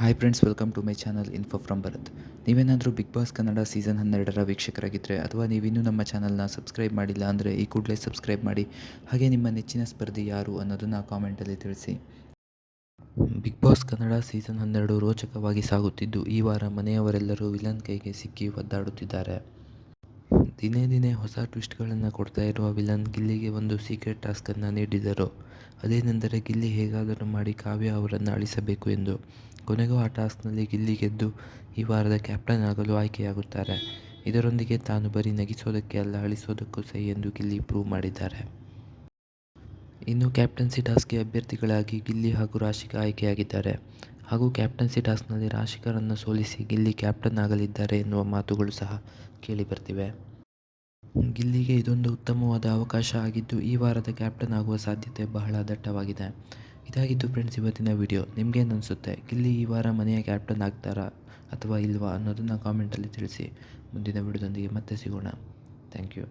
Hi friends welcome to my channel info from Bharath ನೀವೇನಾದರೂ Bigg boss Kannada season ಹನ್ನೆರಡರ ವೀಕ್ಷಕರಾಗಿದ್ದರೆ ಅಥವಾ ನೀವಿನ್ನೂ ನಮ್ಮ ಚಾನಲ್ನ ಸಬ್ಸ್ಕ್ರೈಬ್ ಮಾಡಿಲ್ಲ ಅಂದರೆ ಈ ಕೂಡಲೇ ಸಬ್ಸ್ಕ್ರೈಬ್ ಮಾಡಿ. ಹಾಗೆ ನಿಮ್ಮ ನೆಚ್ಚಿನ ಸ್ಪರ್ಧಿ ಯಾರು ಅನ್ನೋದನ್ನು ಕಾಮೆಂಟಲ್ಲಿ ತಿಳಿಸಿ. ಬಿಗ್ ಬಾಸ್ ಕನ್ನಡ ಸೀಸನ್ ಹನ್ನೆರಡು ರೋಚಕವಾಗಿ ಸಾಗುತ್ತಿದ್ದು ಈ ವಾರ ಮನೆಯವರೆಲ್ಲರೂ ವಿಲನ್ ಕೈಗೆ ಸಿಕ್ಕಿ ಒದ್ದಾಡುತ್ತಿದ್ದಾರೆ. ದಿನೇ ದಿನೇ ಹೊಸ ಟ್ವಿಸ್ಟ್ಗಳನ್ನು ಕೊಡ್ತಾ ಇರುವ ವಿಲನ್ ಗಿಲ್ಲಿಗೆ ಒಂದು ಸೀಕ್ರೆಟ್ ಟಾಸ್ಕನ್ನು ನೀಡಿದರು. ಅದೇನೆಂದರೆ ಗಿಲ್ಲಿ ಹೇಗಾದರೂ ಮಾಡಿ ಕಾವ್ಯ ಅವರನ್ನು ಅಳಿಸಬೇಕು ಎಂದು. ಕೊನೆಗೂ ಆ ಟಾಸ್ಕ್ನಲ್ಲಿ ಗಿಲ್ಲಿ ಗೆದ್ದು ಈ ವಾರದ ಕ್ಯಾಪ್ಟನ್ ಆಗಲು ಆಯ್ಕೆಯಾಗುತ್ತಾರೆ. ಇದರೊಂದಿಗೆ ತಾನು ಬರೀ ನಗಿಸೋದಕ್ಕೆ ಅಲ್ಲ, ಅಳಿಸೋದಕ್ಕೂ ಸಹಿ ಎಂದು ಗಿಲ್ಲಿ ಪ್ರೂವ್ ಮಾಡಿದ್ದಾರೆ. ಇನ್ನು ಕ್ಯಾಪ್ಟನ್ಸಿ ಟಾಸ್ಕ್ಗೆ ಅಭ್ಯರ್ಥಿಗಳಾಗಿ ಗಿಲ್ಲಿ ಹಾಗೂ ರಾಶಿಕಾ ಆಯ್ಕೆಯಾಗಿದ್ದಾರೆ. ಹಾಗೂ ಕ್ಯಾಪ್ಟನ್ಸಿ ಟಾಸ್ಕ್ನಲ್ಲಿ ರಾಶಿಕರನ್ನು ಸೋಲಿಸಿ ಗಿಲ್ಲಿ ಕ್ಯಾಪ್ಟನ್ ಆಗಲಿದ್ದಾರೆ ಎನ್ನುವ ಮಾತುಗಳು ಸಹ ಕೇಳಿಬರ್ತಿವೆ. ಗಿಲ್ಲಿಗೆ ಇದೊಂದು ಉತ್ತಮವಾದ ಅವಕಾಶ ಆಗಿದ್ದು, ಈ ವಾರದ ಕ್ಯಾಪ್ಟನ್ ಆಗುವ ಸಾಧ್ಯತೆ ಬಹಳ ದಟ್ಟವಾಗಿದೆ. ಇದಾಗಿತ್ತು ಫ್ರೆಂಡ್ಸ್ ಇವತ್ತಿನ ವಿಡಿಯೋ ನಿಮಗೇನು ಅನಿಸುತ್ತೆ ಗಿಲ್ಲಿ ಈ ವಾರ ಮನೆಯ ಕ್ಯಾಪ್ಟನ್ ಆಗ್ತಾರಾ ಅಥವಾ ಇಲ್ವಾ ಅನ್ನೋದನ್ನು ಕಾಮೆಂಟಲ್ಲಿ ತಿಳಿಸಿ. ಮುಂದಿನ ವಿಡಿಯೋದೊಂದಿಗೆ ಮತ್ತೆ ಸಿಗೋಣ. Thank you